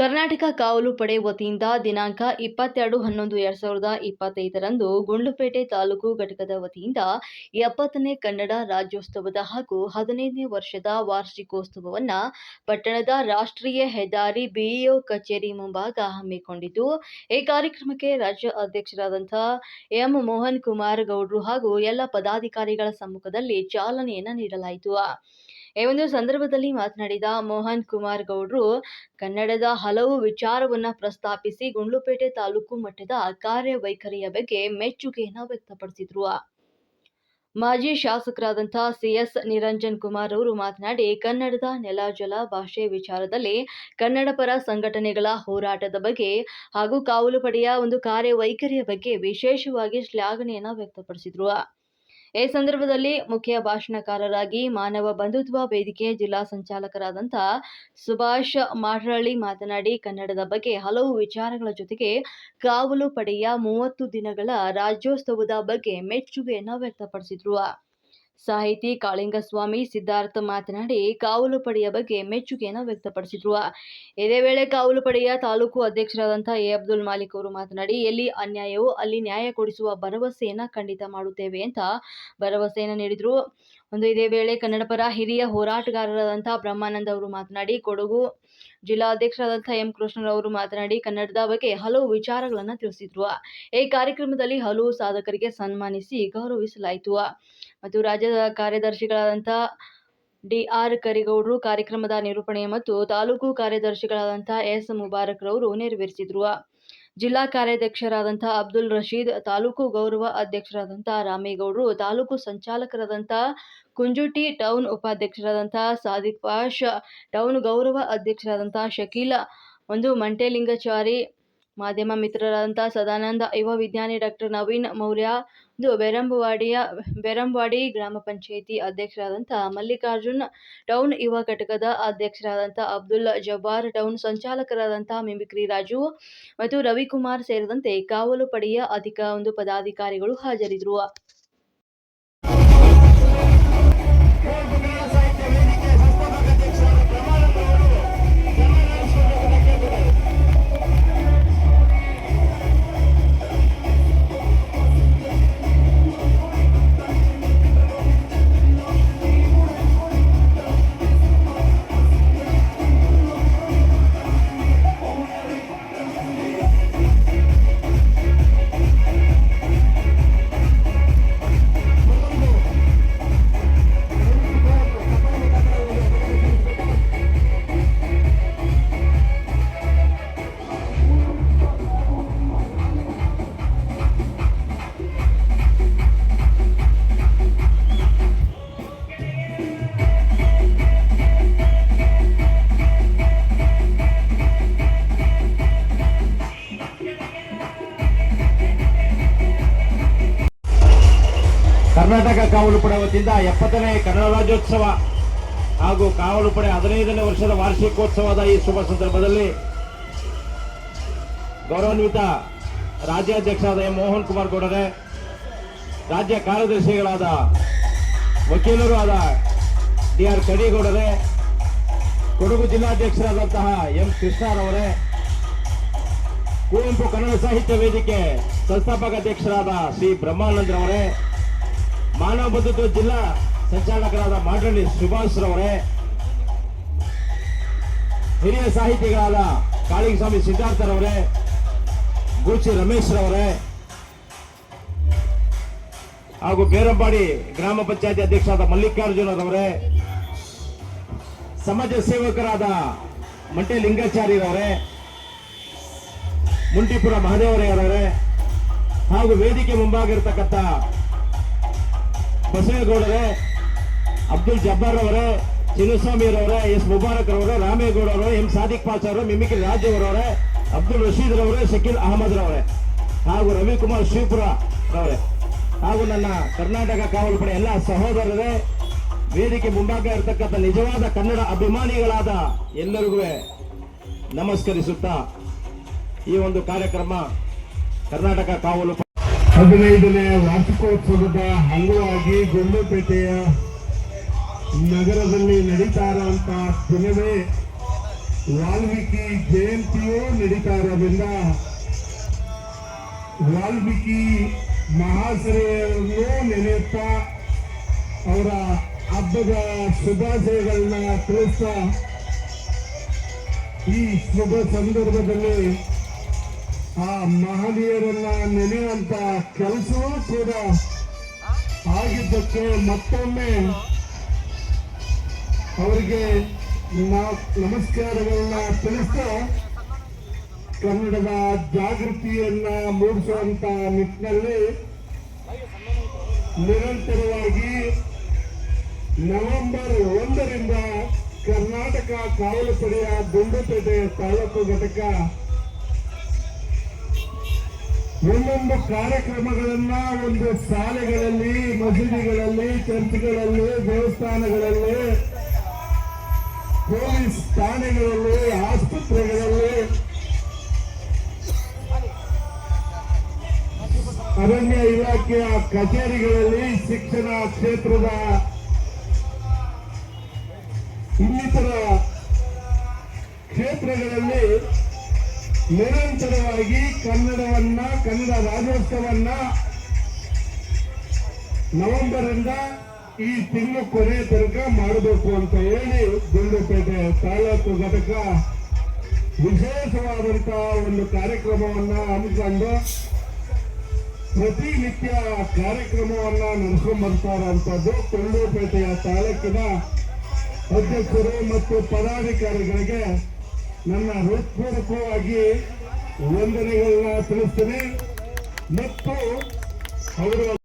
ಕರ್ನಾಟಕ ಕಾವಲು ಪಡೆ ವತಿಯಿಂದ ದಿನಾಂಕ ಇಪ್ಪತ್ತೆರಡು ಹನ್ನೊಂದು ಎರಡ್ ಸಾವಿರದ ಇಪ್ಪತ್ತೈದರಂದು ಗುಂಡ್ಲುಪೇಟೆ ತಾಲೂಕು ಘಟಕದ ವತಿಯಿಂದ ಎಪ್ಪತ್ತನೇ ಕನ್ನಡ ರಾಜ್ಯೋತ್ಸವದ ಹಾಗೂ ಹದಿನೈದನೇ ವರ್ಷದ ವಾರ್ಷಿಕೋತ್ಸವವನ್ನು ಪಟ್ಟಣದ ರಾಷ್ಟ್ರೀಯ ಹೆದ್ದಾರಿ ಬಿಇಒ ಕಚೇರಿ ಮುಂಭಾಗ ಹಮ್ಮಿಕೊಂಡಿದ್ದು, ಈ ಕಾರ್ಯಕ್ರಮಕ್ಕೆ ರಾಜ್ಯ ಅಧ್ಯಕ್ಷರಾದಂಥ ಎಂ ಮೋಹನ್ ಕುಮಾರ್ ಗೌಡ್ರು ಹಾಗೂ ಎಲ್ಲ ಪದಾಧಿಕಾರಿಗಳ ಸಮ್ಮುಖದಲ್ಲಿ ಚಾಲನೆಯನ್ನು ನೀಡಲಾಯಿತು. ಈ ಒಂದು ಸಂದರ್ಭದಲ್ಲಿ ಮಾತನಾಡಿದ ಮೋಹನ್ ಕುಮಾರ್ ಗೌಡ್ರು, ಕನ್ನಡದ ಹಲವು ವಿಚಾರವನ್ನ ಪ್ರಸ್ತಾಪಿಸಿ ಗುಂಡ್ಲುಪೇಟೆ ತಾಲೂಕು ಮಟ್ಟದ ಕಾರ್ಯವೈಖರಿಯ ಬಗ್ಗೆ ಮೆಚ್ಚುಗೆಯನ್ನು ವ್ಯಕ್ತಪಡಿಸಿದ್ರು. ಮಾಜಿ ಶಾಸಕರಾದಂಥ ಸಿಎಸ್ ನಿರಂಜನ್ ಕುಮಾರ್ ಅವರು ಮಾತನಾಡಿ, ಕನ್ನಡದ ನೆಲ, ಜಲ ಭಾಷೆ ವಿಚಾರದಲ್ಲಿ ಕನ್ನಡ ಪರ ಸಂಘಟನೆಗಳ ಹೋರಾಟದ ಬಗ್ಗೆ ಹಾಗೂ ಕಾವಲು ಪಡೆಯ ಒಂದು ಕಾರ್ಯವೈಖರಿಯ ಬಗ್ಗೆ ವಿಶೇಷವಾಗಿ ಶ್ಲಾಘನೆಯನ್ನು ವ್ಯಕ್ತಪಡಿಸಿದ್ರು. ಈ ಸಂದರ್ಭದಲ್ಲಿ ಮುಖ್ಯ ಭಾಷಣಕಾರರಾಗಿ ಮಾನವ ಬಂಧುತ್ವ ವೇದಿಕೆ ಜಿಲ್ಲಾ ಸಂಚಾಲಕರಾದಂಥ ಸುಭಾಷ್ ಮಾಟ್ರಳ್ಳಿ ಮಾತನಾಡಿ, ಕನ್ನಡದ ಬಗ್ಗೆ ಹಲವು ವಿಚಾರಗಳ ಜೊತೆಗೆ ಕಾವಲು ಪಡೆಯ ಮೂವತ್ತು ದಿನಗಳ ರಾಜ್ಯೋತ್ಸವದ ಬಗ್ಗೆ ಮೆಚ್ಚುಗೆಯನ್ನು ವ್ಯಕ್ತಪಡಿಸಿದ್ರು. ಸಾಹಿತಿ ಕಾಳಿಂಗಸ್ವಾಮಿ ಸಿದ್ಧಾರ್ಥ ಮಾತನಾಡಿ, ಕಾವಲು ಪಡೆಯ ಬಗ್ಗೆ ಮೆಚ್ಚುಗೆಯನ್ನು ವ್ಯಕ್ತಪಡಿಸಿದ್ರು. ಇದೇ ವೇಳೆ ಕಾವಲು ಪಡೆಯ ತಾಲೂಕು ಅಧ್ಯಕ್ಷರಾದಂಥ ಎ. ಅಬ್ದುಲ್ ಮಾಲಿಕ್ ಅವರು ಮಾತನಾಡಿ, ಎಲ್ಲಿ ಅನ್ಯಾಯವೋ ಅಲ್ಲಿ ನ್ಯಾಯ ಕೊಡಿಸುವ ಭರವಸೆಯನ್ನು ಖಂಡಿತ ಮಾಡುತ್ತೇವೆ ಅಂತ ಭರವಸೆಯನ್ನು ನೀಡಿದರು. ಒಂದು ಇದೇ ವೇಳೆ ಕನ್ನಡಪರ ಹಿರಿಯ ಹೋರಾಟಗಾರರಾದಂಥ ಬ್ರಹ್ಮಾನಂದ ಅವರು ಮಾತನಾಡಿ, ಕೊಡಗು ಜಿಲ್ಲಾಧ್ಯಕ್ಷರಾದಂಥ ಎಂ ಕೃಷ್ಣರವರು ಮಾತನಾಡಿ, ಕನ್ನಡದ ಬಗ್ಗೆ ಹಲವು ವಿಚಾರಗಳನ್ನು ತಿಳಿಸಿದ್ರು. ಈ ಕಾರ್ಯಕ್ರಮದಲ್ಲಿ ಹಲವು ಸಾಧಕರಿಗೆ ಸನ್ಮಾನಿಸಿ ಗೌರವಿಸಲಾಯಿತು. ಮತ್ತು ರಾಜ್ಯದ ಕಾರ್ಯದರ್ಶಿಗಳಾದಂಥ ಡಿ ಆರ್ ಕರಿಗೌಡರು ಕಾರ್ಯಕ್ರಮದ ನಿರೂಪಣೆ ಮತ್ತು ತಾಲೂಕು ಕಾರ್ಯದರ್ಶಿಗಳಾದಂಥ ಎಸ್ ಮುಬಾರಕ್ ರವರು ನೆರವೇರಿಸಿದ್ರು. ಜಿಲ್ಲಾ ಕಾರ್ಯಾಧ್ಯಕ್ಷರಾದಂಥ ಅಬ್ದುಲ್ ರಶೀದ್, ತಾಲೂಕು ಗೌರವ ಅಧ್ಯಕ್ಷರಾದಂಥ ರಾಮೇಗೌಡರು, ತಾಲೂಕು ಸಂಚಾಲಕರಾದಂಥ ಕುಂಜುಟಿ, ಟೌನ್ ಉಪಾಧ್ಯಕ್ಷರಾದಂಥ ಸಾದಿಕ್ ಪಾಷ, ಟೌನ್ ಗೌರವ ಅಧ್ಯಕ್ಷರಾದಂಥ ಶಕೀಲ, ಒಂದು ಮಂಟೆಲಿಂಗಚಾರಿ ಮಾಧ್ಯಮ ಮಿತ್ರರಾದಂಥ ಸದಾನಂದ, ಯುವ ವಿಜ್ಞಾನಿ ಡಾಕ್ಟರ್ ನವೀನ್ ಮೌರ್ಯ, ಇದು ಬೆರಂಬವಾಡಿಯ ಬೆರಂವಾಡಿ ಗ್ರಾಮ ಪಂಚಾಯಿತಿ ಅಧ್ಯಕ್ಷರಾದಂಥ ಮಲ್ಲಿಕಾರ್ಜುನ್ ಟೌನ್, ಯುವ ಘಟಕದ ಅಧ್ಯಕ್ಷರಾದಂಥ ಅಬ್ದುಲ್ ಜಬ್ಬಾರ್ ಟೌನ್, ಸಂಚಾಲಕರಾದಂಥ ಮಿಮಿಕ್ರಿ ರಾಜು ಮತ್ತು ರವಿಕುಮಾರ್ ಸೇರಿದಂತೆ ಕಾವಲು ಪಡೆಯ ಅಧಿಕ, ಒಂದು ಪದಾಧಿಕಾರಿಗಳು ಹಾಜರಿದ್ದರು. ಕರ್ನಾಟಕ ಕಾವಲು ಪಡೆ ವತಿಯಿಂದ ಎಪ್ಪತ್ತನೇ ಕನ್ನಡ ರಾಜ್ಯೋತ್ಸವ ಹಾಗೂ ಕಾವಲು ಪಡೆ ಹದಿನೈದನೇ ವರ್ಷದ ವಾರ್ಷಿಕೋತ್ಸವದ ಈ ಶುಭ ಸಂದರ್ಭದಲ್ಲಿ ಗೌರವಾನ್ವಿತ ರಾಜ್ಯಾಧ್ಯಕ್ಷರಾದ ಎಂ ಮೋಹನ್ ಕುಮಾರ್ ಗೌಡರೇ, ರಾಜ್ಯ ಕಾರ್ಯದರ್ಶಿಗಳಾದ ವಕೀಲರು ಆದ ಡಿ ಆರ್ ಕಡಿಗೌಡರೇ, ಕೊಡಗು ಜಿಲ್ಲಾಧ್ಯಕ್ಷರಾದಂತಹ ಎಂ ಕೃಷ್ಣರವರೇ ಕುವೆಂಪು ಕನ್ನಡ ಸಾಹಿತ್ಯ ವೇದಿಕೆ ಸಂಸ್ಥಾಪಕ ಅಧ್ಯಕ್ಷರಾದ ಶ್ರೀ ಬ್ರಹ್ಮಾನಂದ್ರವರೇ ಮಾನವ ಬಂಧುತ್ವ ಜಿಲ್ಲಾ ಸಂಚಾಲಕರಾದ ಮಾಡಳ್ಳಿ ಸುಭಾಷ್ ರವರೇ, ಹಿರಿಯ ಸಾಹಿತಿಗಳಾದ ಸಿದ್ಧಾರ್ಥ ಸಿದ್ಧಾರ್ಥರವರೇ ಗೂಚಿ ರಮೇಶ್ ರವರೇ ಹಾಗೂ ಬೇರಂಬಾಡಿ ಗ್ರಾಮ ಪಂಚಾಯತಿ ಅಧ್ಯಕ್ಷರಾದ ಮಲ್ಲಿಕಾರ್ಜುನರವರೇ ಸಮಾಜ ಸೇವಕರಾದ ಮಂಟೆ ಲಿಂಗಾಚಾರ್ಯರವರೇ ಮುಂಟಿಪುರ ಮಹದೇವರಯ್ಯರವರೇ ಹಾಗೂ ವೇದಿಕೆ ಮುಂಭಾಗ ಇರತಕ್ಕಂಥ ಬಸವೇಗೌಡರೇ ಅಬ್ದುಲ್ ಜಬ್ಬಾರ್ ಅವರೇ ಚಿನ್ನಸ್ವಾಮಿಯವರೇ ಎಸ್ ಮುಬಾರಕ್ ರವರ ರಾಮೇಗೌಡ ಅವರು, ಎಂ ಸಾದಿಕ್ ಪಾಚ್ ಅವರು ಮಿಮಿಕ್ರಿ ರಾಜ್ ಅವರವರೇ ಅಬ್ದುಲ್ ರಶೀದ್ ರವರ ಶಕೀಲ್ ಅಹಮದ್ ರವರೇ ಹಾಗೂ ರವಿಕುಮಾರ್ ಶಿವಪುರ ರವರೇ ಹಾಗೂ ನನ್ನ ಕರ್ನಾಟಕ ಕಾವಲು ಪಡೆ ಎಲ್ಲ ಸಹೋದರರೇ, ವೇದಿಕೆ ಮುಂಭಾಗ ಇರತಕ್ಕಂಥ ನಿಜವಾದ ಕನ್ನಡ ಅಭಿಮಾನಿಗಳಾದ ಎಲ್ಲರಿಗೂ ನಮಸ್ಕರಿಸುತ್ತಾ ಈ ಒಂದು ಕಾರ್ಯಕ್ರಮ ಕರ್ನಾಟಕ ಕಾವಲು ಹದಿನೈದನೇ ವಾರ್ಷಿಕೋತ್ಸವದ ಅಂಗವಾಗಿ ಗುಂಡಪೇಟೆಯ ನಗರದಲ್ಲಿ ನಡೀತಾ ಇರುವಂತಹ ದಿನವೇ ವಾಲ್ಮೀಕಿ ಜಯಂತಿಯೂ ನಡೀತಾ ಇರೋದ್ರಿಂದ ವಾಲ್ಮೀಕಿ ಮಹಾಶಯರನ್ನು ನೆನೆಯುತ್ತಾ ಅವರ ಹಬ್ಬದ ಶುಭಾಶಯಗಳನ್ನ ತಿಳಿಸ್ತಾ ಈ ಶುಭ ಸಂದರ್ಭದಲ್ಲಿ ಆ ಮಹನೀಯರನ್ನ ನೆನೆಯುವಂತ ಕೆಲಸವೂ ಕೂಡ ಆಗಿದ್ದಕ್ಕೆ ಮತ್ತೊಮ್ಮೆ ಅವರಿಗೆ ನಮಸ್ಕಾರಗಳನ್ನ ತಿಳಿಸ್ತಾ ಕನ್ನಡದ ಜಾಗೃತಿಯನ್ನ ಮೂಡಿಸುವಂತ ನಿಟ್ಟಿನಲ್ಲಿ ನಿರಂತರವಾಗಿ ನವೆಂಬರ್ ಒಂದರಿಂದ ಕರ್ನಾಟಕ ಕಾವಲು ಪಡೆಯ ಗುಂಡುಪೇಟೆ ತಾಲೂಕು ಘಟಕ ಒಂದೊಂದು ಕಾರ್ಯಕ್ರಮಗಳನ್ನ ಒಂದು ಶಾಲೆಗಳಲ್ಲಿ, ಮಸೀದಿಗಳಲ್ಲಿ ಚರ್ಚ್ಗಳಲ್ಲಿ ದೇವಸ್ಥಾನಗಳಲ್ಲಿ, ಪೊಲೀಸ್ ಠಾಣೆಗಳಲ್ಲಿ, ಆಸ್ಪತ್ರೆಗಳಲ್ಲಿ ಅರಣ್ಯ ಇಲಾಖೆಯ ಕಚೇರಿಗಳಲ್ಲಿ, ಶಿಕ್ಷಣ ಕ್ಷೇತ್ರದ ಇನ್ನಿತರ ಕ್ಷೇತ್ರಗಳಲ್ಲಿ ನಿರಂತರವಾಗಿ ಕನ್ನಡವನ್ನ, ಕನ್ನಡ ರಾಜ್ಯೋತ್ಸವನ್ನ ನವೆಂಬರ್ ಇಂದ ಈ ತಿಂಗಳು ಕೊನೆ ತನಕ ಮಾಡಬೇಕು ಅಂತ ಹೇಳಿ ಗುಂಡ್ಲುಪೇಟೆ ತಾಲೂಕು ಘಟಕ ವಿಶೇಷವಾದಂತಹ ಒಂದು ಕಾರ್ಯಕ್ರಮವನ್ನ ಹಮ್ಮಿಕೊಂಡು ಪ್ರತಿನಿತ್ಯ ಕಾರ್ಯಕ್ರಮವನ್ನ ನಡೆಸ್ಕೊಂಡ್ ಬರ್ತಾರಂತದ್ದು ಗುಂಡುಪೇಟೆಯ ತಾಲೂಕಿನ ಅಧ್ಯಕ್ಷರು ಮತ್ತು ಪದಾಧಿಕಾರಿಗಳಿಗೆ ನನ್ನ ಹೃತ್ಪೂರ್ವಕವಾಗಿ ವಂದನೆಗಳನ್ನ ತಿಳಿಸ್ತೇನೆ. ಮತ್ತು ಅವರು